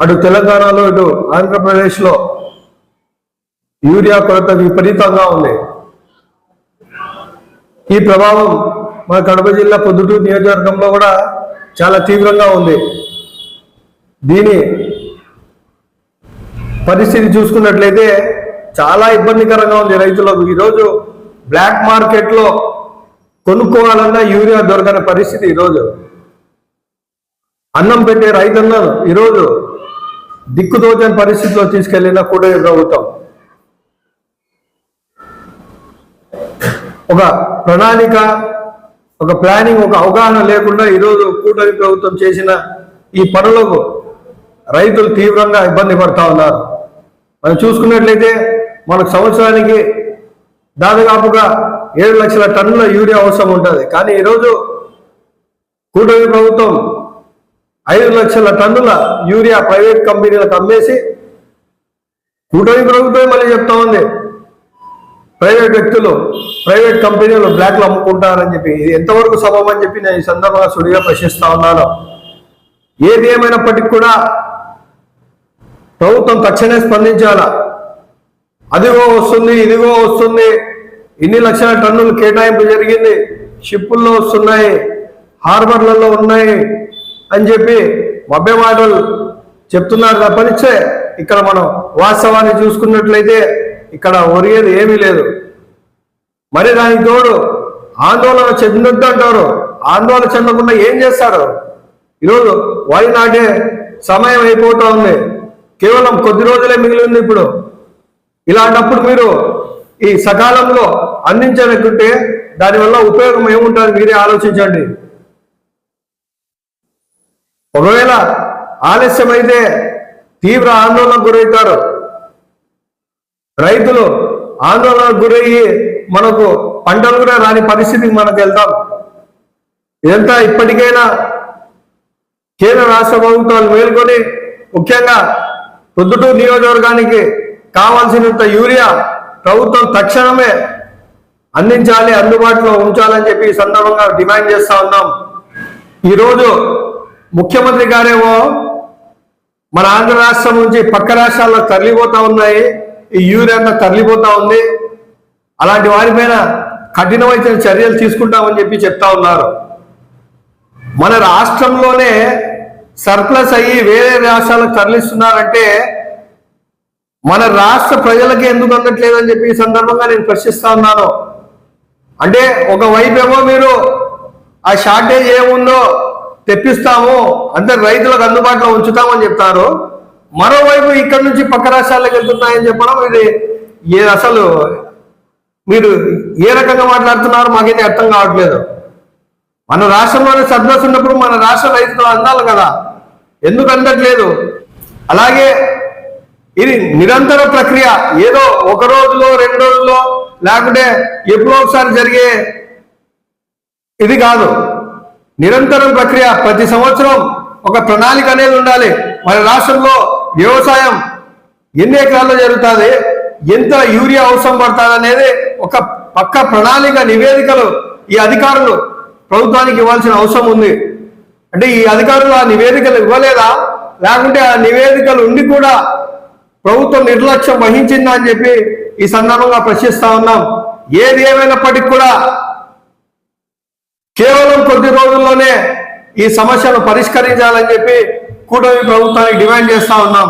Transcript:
అటు తెలంగాణలో ఇటు ఆంధ్రప్రదేశ్లో యూరియా కొరత విపరీతంగా ఉంది. ఈ ప్రభావం మన కడప జిల్లా పొద్దుటూరు నియోజకవర్గంలో కూడా చాలా తీవ్రంగా ఉంది. దీని పరిస్థితి చూసుకున్నట్లయితే చాలా ఇబ్బందికరంగా ఉంది రైతులకు. ఈరోజు బ్లాక్ మార్కెట్లో కొనుక్కోవాలన్నా యూరియా దొరకని పరిస్థితి ఈరోజు. అన్నం పెట్టే రైతన్నారు ఈరోజు దిక్కుదోచని పరిస్థితిలో తీసుకెళ్ళిన కూటమి ప్రభుత్వం. ఒక ప్రణాళిక ఒక ప్లానింగ్ ఒక అవగాహన లేకుండా ఈరోజు కూటమి ప్రభుత్వం చేసిన ఈ పనులకు రైతులు తీవ్రంగా ఇబ్బంది పడతా ఉన్నారు. మనం చూసుకున్నట్లయితే మనకు సంవత్సరానికి దాదాపుగా ఏడు లక్షల టన్నుల యూరియా అవసరం ఉంటుంది. కానీ ఈరోజు కూటమి ప్రభుత్వం ఐదు లక్షల టన్నుల యూరియా ప్రైవేట్ కంపెనీలకు అమ్మేసి కూటమి ప్రభుత్వమే మళ్ళీ చెప్తా ఉంది. ప్రైవేట్ వ్యక్తులు ప్రైవేట్ కంపెనీలు బ్లాక్లు అమ్ముకుంటారని చెప్పి ఇది ఎంతవరకు సబబ్ అని చెప్పి నేను ఈ సందర్భంగా సుడిగా ప్రశ్నిస్తా ఉన్నాను. ఏది ఏమైనప్పటికీ కూడా ప్రభుత్వం తక్షణమే స్పందించాలా? అదిగో వస్తుంది ఇదిగో వస్తుంది ఇన్ని లక్షల టన్నులు కేటాయింపు జరిగింది షిప్పుల్లో వస్తున్నాయి హార్బర్లలో ఉన్నాయి అని చెప్పి మభ్య మాటలు చెప్తున్నారు తప్పనిచ్చే ఇక్కడ మనం వాస్తవాన్ని చూసుకున్నట్లయితే ఇక్కడ ఒరిగేది ఏమీ లేదు. మరి దానికి తోడు ఆందోళన చెందొద్దు అంటారు ఆందోళన చెందకుండా ఏం చేస్తారు? ఈరోజు వరి నాటే సమయం అయిపోతా ఉంది. కేవలం కొద్ది రోజులే మిగిలి ఉంది ఇప్పుడు. ఇలాంటప్పుడు మీరు ఈ సకాలంలో అందించలేకుంటే దానివల్ల ఉపయోగం ఏముంటుంది? మీరే ఆలోచించండి. ఒకవేళ ఆలస్యమైతే తీవ్ర ఆందోళనకు గురవుతారు. రైతులు ఆందోళనకు గురయ్యి మనకు పంటలు కూడా రాని పరిస్థితికి మనకు వెళ్తాం. ఇదంతా ఇప్పటికైనా కేంద్ర రాష్ట్ర ప్రభుత్వాలు మేల్కొని ముఖ్యంగా పొద్దుటూరు నియోజకవర్గానికి కావాల్సినంత యూరియా ప్రభుత్వం తక్షణమే అందించాలి అందుబాటులో ఉంచాలని చెప్పి ఈ సందర్భంగా డిమాండ్ చేస్తా ఉన్నాం. ఈరోజు ముఖ్యమంత్రి గారేమో మన ఆంధ్ర రాష్ట్రం నుంచి పక్క రాష్ట్రాల్లో తరలిపోతా ఉన్నాయి ఈ యూరియా తరలిపోతా ఉంది. అలాంటి వారిపైన కఠినమైన చర్యలు తీసుకుంటామని చెప్పి చెప్తా ఉన్నారు. మన రాష్ట్రంలోనే సర్ప్లస్ అయ్యి వేరే రాష్ట్రాలకు తరలిస్తున్నారంటే మన రాష్ట్ర ప్రజలకి ఎందుకు అందట్లేదని చెప్పి ఈ సందర్భంగా నేను ప్రశ్నిస్తా ఉన్నాను. అంటే ఒక వైపేమో మీరు ఆ షార్టేజ్ ఏముందో తెప్పిస్తాము అంటే రైతులకు అందుబాటులో ఉంచుతామని చెప్తారు. మరోవైపు ఇక్కడ నుంచి పక్క రాష్ట్రాలకు వెళ్తున్నాయని చెప్పడం ఇది ఏ అసలు మీరు ఏ రకంగా మాట్లాడుతున్నారో మాకైతే అర్థం కావట్లేదు. మన రాష్ట్రంలోనే సర్ప్లస్ ఉన్నప్పుడు మన రాష్ట్ర రైతులు అందాలి కదా. ఎందుకు అందట్లేదు? అలాగే ఇది నిరంతర ప్రక్రియ. ఏదో ఒక రోజులో రెండు రోజుల్లో లేకుంటే ఎప్పుడో ఒకసారి జరిగే ఇది కాదు. నిరంతరం ప్రక్రియ ప్రతి సంవత్సరం ఒక ప్రణాళిక అనేది ఉండాలి. మన రాష్ట్రంలో వ్యవసాయం ఎన్ని ఎకరాల్లో జరుగుతుంది? ఎంత యూరియా అవసరం పడుతుంది అనేది ఒక పక్క ప్రణాళిక నివేదికలు ఈ అధికారులు ప్రభుత్వానికి ఇవ్వాల్సిన అవసరం ఉంది. అంటే ఈ అధికారులు ఆ నివేదికలు ఇవ్వలేదా? లేకుంటే ఆ నివేదికలు ఉండి కూడా ప్రభుత్వం నిర్లక్ష్యం వహించిందా అని చెప్పి ఈ సందర్భంగా ప్రశ్నిస్తా ఉన్నాం. ఏది ఏమైనప్పటికీ కూడా కేవలం కొద్ది రోజుల్లోనే ఈ సమస్యను పరిష్కరించాలని చెప్పి కూటమి ప్రభుత్వానికి డిమాండ్ చేస్తా ఉన్నాం.